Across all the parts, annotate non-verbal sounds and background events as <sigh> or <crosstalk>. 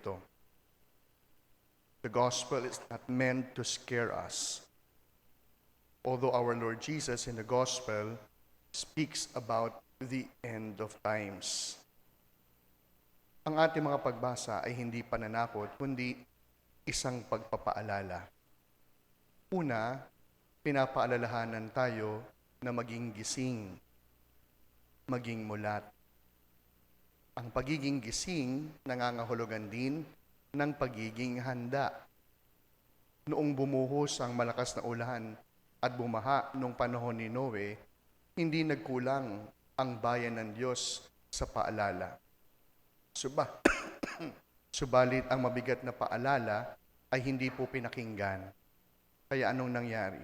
ito. The gospel is not meant to scare us. Although our Lord Jesus in the gospel speaks about the end of times. Ang ating mga pagbasa ay hindi pananakot, kundi isang pagpapaalala. Una, pinapaalalahanan tayo na maging gising, maging mulat. Ang pagiging gising nangangahulugan din ng pagiging handa. Noong bumuhos ang malakas na ulan at bumaha noong panahon ni Noe, hindi nagkulang ang bayan ng Diyos sa paalala. Suba, <coughs> subalit ang mabigat na paalala ay hindi po pinakinggan. Kaya anong nangyari?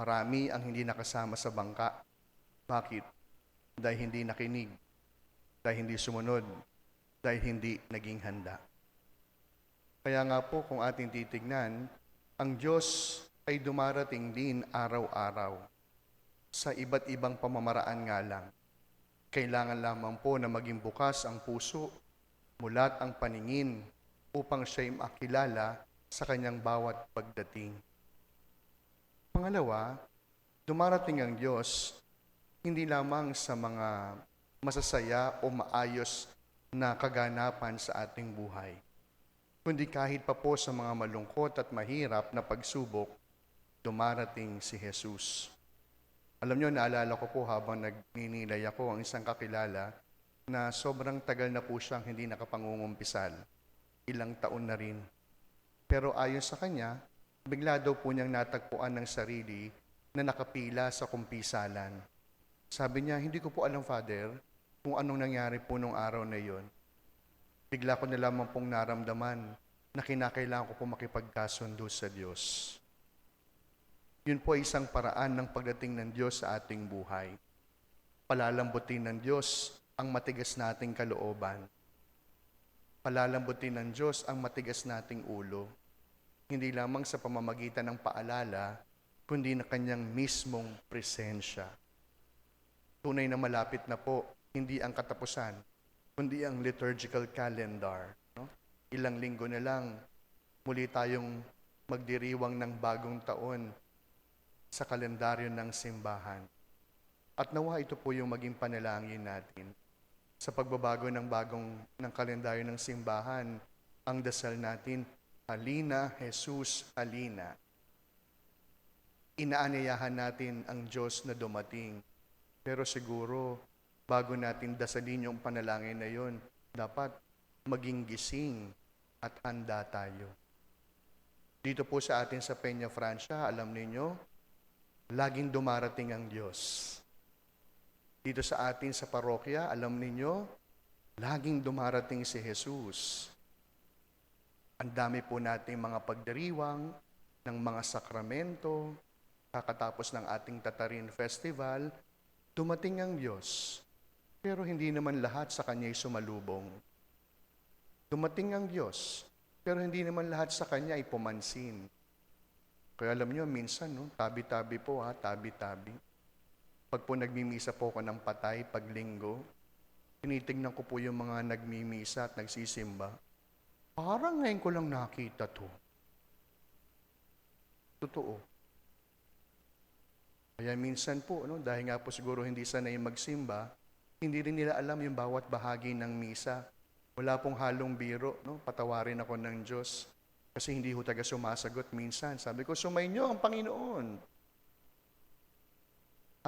Marami ang hindi nakasama sa bangka. Bakit? Dahil hindi nakinig, dahil hindi sumunod, dahil hindi naging handa. Kaya nga po kung ating titignan, ang Diyos ay dumarating din araw-araw sa iba't ibang pamamaraan nga lang. Kailangan lamang po na maging bukas ang puso, mulat ang paningin, upang siya'y makilala sa kanyang bawat pagdating. Pangalawa, dumarating ang Diyos hindi lamang sa mga masasaya o maayos na kaganapan sa ating buhay, kundi kahit pa po sa mga malungkot at mahirap na pagsubok, dumarating si Jesus. Alam nyo, naalala ko po habang nagninilay ako ang isang kakilala na sobrang tagal na po siyang hindi nakapangungumpisal. Ilang taon na rin. Pero ayon sa kanya, bigla daw po niyang natagpuan ng sarili na nakapila sa kumpisalan. Sabi niya, hindi ko po alam, Father, kung anong nangyari po nung araw na yon. Bigla ko na lamang pong naramdaman na kinakailangan ko po makipagkasundo sa Diyos. Yun po ay isang paraan ng pagdating ng Diyos sa ating buhay. Palalambutin ng Diyos ang matigas nating kalooban. Palalambutin ng Diyos ang matigas nating ulo. Hindi lamang sa pamamagitan ng paalala, kundi na kanyang mismong presensya. Tunay na malapit na po, hindi ang katapusan, kundi ang liturgical calendar. No? Ilang linggo na lang, muli tayong magdiriwang ng bagong taon sa kalendaryo ng simbahan. At nawa ito po yung maging panalangin natin. Sa pagbabago ng bagong ng kalendaryo ng simbahan, ang dasal natin, Halina, Jesus, Halina. Inaanyayahan natin ang Diyos na dumating. Pero siguro, bago natin dasalin yung panalangin na yon, dapat maging gising at handa tayo. Dito po sa atin sa Peña Francia, alam ninyo, laging dumarating ang Diyos. Dito sa atin sa parokya, alam ninyo, laging dumarating si Jesus. Ang dami po nating mga pagdiriwang ng mga sakramento, kakatapos ng ating Tatarin Festival, dumating ang Diyos. Pero hindi naman lahat sa Kanya'y sumalubong. Dumating ang Diyos, pero hindi naman lahat sa Kanya ay pumansin. Kaya alam nyo, minsan, no, tabi-tabi po ha, tabi-tabi. Pag po nagmimisa po ako ng patay, pag linggo, tinitingnan ko po yung mga nagmimisa at nagsisimba. Parang ngayon ko lang nakita to. Totoo. Kaya minsan po, no, dahil nga po siguro hindi sanay magsimba, hindi rin nila alam yung bawat bahagi ng misa. Wala pong halong biro, no? patawarin ako ng Diyos. Kasi hindi ho taga sumasagot minsan. Sabi ko, sumainyo ang Panginoon.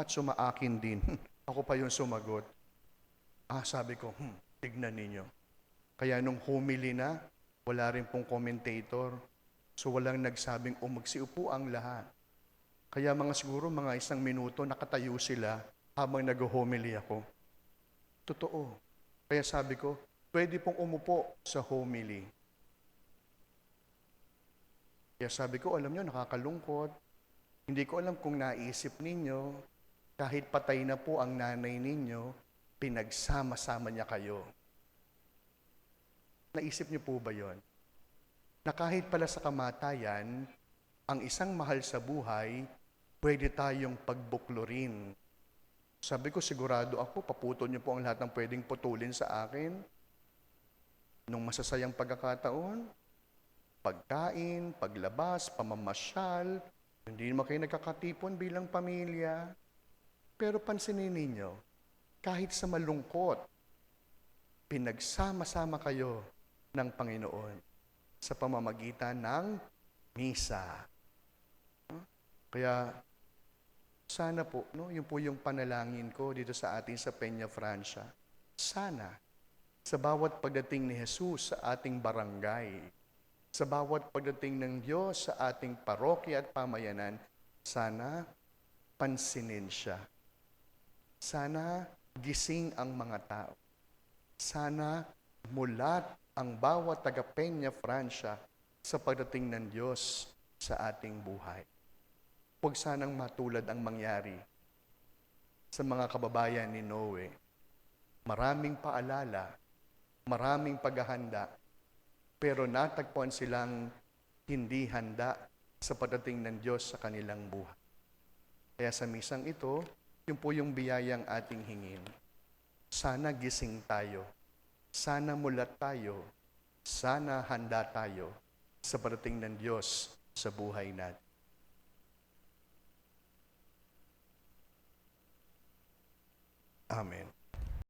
At sumaakin din. <laughs> Ako pa yung sumagot. Ah, sabi ko, hmm, tignan ninyo. Kaya nung humili na, wala rin pong commentator. So walang nagsabing, o magsiupo ang lahat. Kaya mga siguro mga isang minuto nakatayo sila habang nag-homily ako. Totoo. Kaya sabi ko, pwede pong umupo sa homily. Kaya sabi ko, alam nyo, nakakalungkot. Hindi ko alam kung naisip ninyo, kahit patay na po ang nanay ninyo, pinagsama-sama niya kayo. Naisip niyo po ba yon? Na kahit pala sa kamatayan, ang isang mahal sa buhay, pwede tayong pagbuklurin. Sabi ko, sigurado ako, paputol niyo po ang lahat ng pwedeng putulin sa akin. nung masasayang pagkakataon, pagkain, paglabas, pamamasyal, hindi naman kayo nagkakatipon bilang pamilya. Pero pansinin ninyo, kahit sa malungkot, pinagsama-sama kayo ng Panginoon sa pamamagitan ng misa. Kaya sana po, no, yun po yung panalangin ko dito sa atin sa Peña Francia. Sana sa bawat pagdating ni Jesus sa ating barangay, sa bawat pagdating ng Diyos sa ating parokya at pamayanan, sana pansinin siya. Sana gising ang mga tao. Sana mulat ang bawat taga Peña Francia sa pagdating ng Diyos sa ating buhay. Huwag sanang matulad ang mangyari sa mga kababayan ni Noe. Maraming paalala, maraming paghahanda, pero natagpuan silang hindi handa sa pagdating ng Diyos sa kanilang buhay. Kaya sa misang ito, yun po yung biyayang ating hingin. Sana gising tayo. Sana mulat tayo. Sana handa tayo sa pagdating ng Diyos sa buhay natin. Amen.